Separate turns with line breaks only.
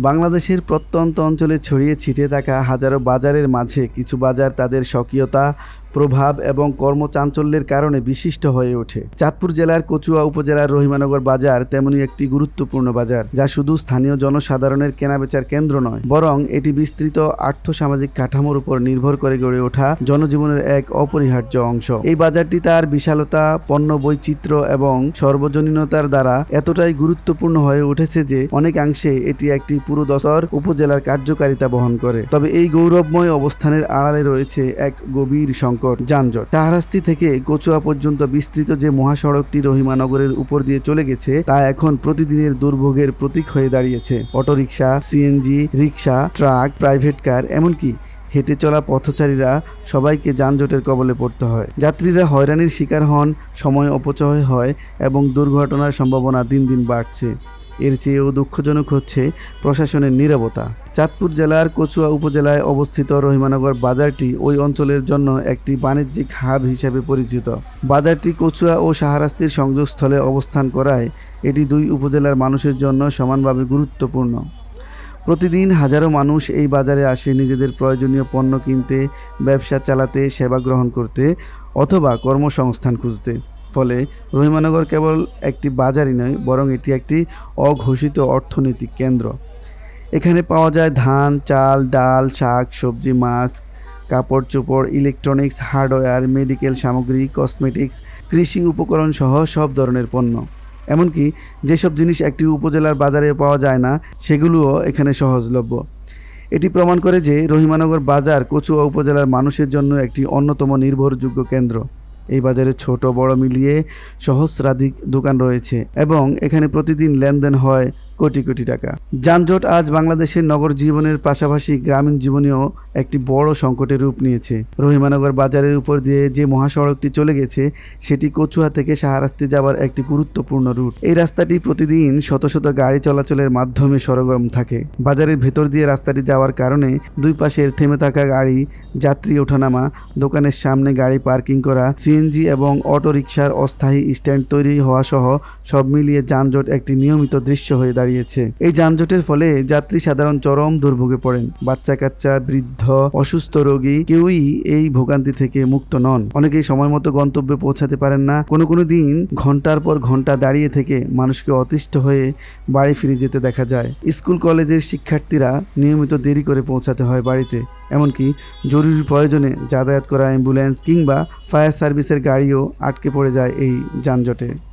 বাংলাদেশের প্রত্যন্ত অঞ্চলে ছড়িয়ে ছিটিয়ে থাকা হাজারো বাজারের মাঝে কিছু বাজার তাদের স্বকীয়তা প্রভাব এবং কর্মচাঞ্চল্যের কারণে বিশিষ্ট হয়ে ওঠে। চাঁদপুর জেলার কচুয়া উপজেলার রহিমানগর বাজার তেমনি একটি গুরুত্বপূর্ণ বাজার, যা শুধু স্থানীয় জনসাধারণের কেনাবেচার কেন্দ্র নয়, বরং এটি বিস্তৃত আর্থসামাজিক কাঠামোর উপর নির্ভর করে গড়ে ওঠা জনজীবনের এক অপরিহার্য অংশ। এই বাজারটি তার বিশালতা, পণ্য বৈচিত্র্য এবং সর্বজনীনতার দ্বারা এতটাই গুরুত্বপূর্ণ হয়ে উঠেছে যে অনেকাংশে এটি একটি পুরো দশর উপজেলার কার্যকারিতা বহন করে। তবে এই গৌরবময় অবস্থানের আড়ালে রয়েছে এক গভীর সংকট যানজট। তাহারাস্তি থেকে কচুয়া পর্যন্ত বিস্তৃত যে মহাসড়কটি রহিমানগরের উপর দিয়ে চলে গেছে, তা এখন প্রতিদিনের দুর্ভোগের প্রতীক হয়ে দাঁড়িয়েছে। Auto rickshaw, CNG rickshaw truck, private car, এমনকি হেঁটে চলা পথচারীরা সবাইকে যানজটের কবলে পড়তে হয়। যাত্রীরা হয়রানির শিকার হন, সময় অপচয় হয় এবং দুর্ঘটনার সম্ভাবনা দিন দিন বাড়ছে। এর চেয়েও দুঃখজনক হচ্ছে প্রশাসনের নীরবতা। চাঁদপুর জেলার কচুয়া উপজেলায় অবস্থিত রহিমানগর বাজারটি ওই অঞ্চলের জন্য একটি বাণিজ্যিক হাব হিসেবে পরিচিত। বাজারটি কচুয়া ও সাহারাস্তির সংযোগস্থলে অবস্থান করায় এটি দুই উপজেলার মানুষের জন্য সমানভাবে গুরুত্বপূর্ণ। প্রতিদিন হাজারো মানুষ এই বাজারে আসে নিজেদের প্রয়োজনীয় পণ্য কিনতে, ব্যবসা চালাতে, সেবা গ্রহণ করতে অথবা কর্মসংস্থান খুঁজতে। ফলে রহিমানগর কেবল একটি বাজারই নয়, বরং এটি একটি অঘোষিত অর্থনৈতিক কেন্দ্র। এখানে পাওয়া যায় ধান, চাল, ডাল, শাক, সবজি, মাছ কাপড় চোপড় ইলেকট্রনিক্স, হার্ডওয়্যার, মেডিকেল সামগ্রী, কসমেটিক্স, কৃষি উপকরণ সহ সব ধরনের পণ্য। এমনকি যেসব জিনিস একটি উপজেলার বাজারে পাওয়া যায় না, সেগুলোও এখানে সহজলভ্য। এটি প্রমাণ করে যে রহিমানগর বাজার কচুয়া উপজেলার মানুষের জন্য একটি অন্যতম নির্ভরযোগ্য কেন্দ্র। এই বাজারে ছোট, বড় মিলিয়ে সহস্রাধিক দোকান রয়েছে এবং এখানে প্রতিদিন লেনদেন হয় কোটি কোটি টাকা। যানজট আজ বাংলাদেশের নগর জীবনের পাশাপাশি গ্রামীণ জীবনেও একটি বড় সংকটের রূপ নিয়েছে। রহিমানগর বাজারের উপর দিয়ে যে মহাসড়কটি চলে গেছে, সেটি কচুয়া থেকে সাহারাস্তি যাওয়ার একটি গুরুত্বপূর্ণ রুট। এই রাস্তাটি প্রতিদিন শত শত গাড়ি চলাচলের মাধ্যমে সরগরম থাকে। বাজারের ভেতর দিয়ে রাস্তাটি যাওয়ার কারণে দুই পাশের থেমে থাকা গাড়ি, যাত্রী ওঠানামা, দোকানের সামনে গাড়ি পার্কিং করা সিএনজি এবং অটোরিকশার অস্থায়ী স্ট্যান্ড তৈরি হওয়া সহ সব মিলিয়ে যানজট একটি নিয়মিত দৃশ্য হয়ে দাঁড়িয়েছে। এই যানজটের ফলে যাত্রী সাধারণ চরম দুর্ভোগে পড়েন। বাচ্চা কাচ্চা বৃদ্ধ, অসুস্থ রোগী কেউই এই ভোগান্তি থেকে মুক্ত নন। অনেকেই সময় মতো গন্তব্যে পৌঁছাতে পারেন না। কোনো কোনো দিন ঘণ্টার পর ঘণ্টা দাঁড়িয়ে থেকে মানুষকে অতিষ্ঠ হয়ে বাড়ি ফিরে যেতে দেখা যায়। স্কুল, কলেজের শিক্ষার্থীরা নিয়মিত দেরি করে পৌঁছাতে হয় বাড়িতে। এমনকি জরুরি প্রয়োজনে যাতায়াত করা অ্যাম্বুলেন্স কিংবা ফায়ার সার্ভিসের গাড়িও আটকে পড়ে যায় এই যানজটে।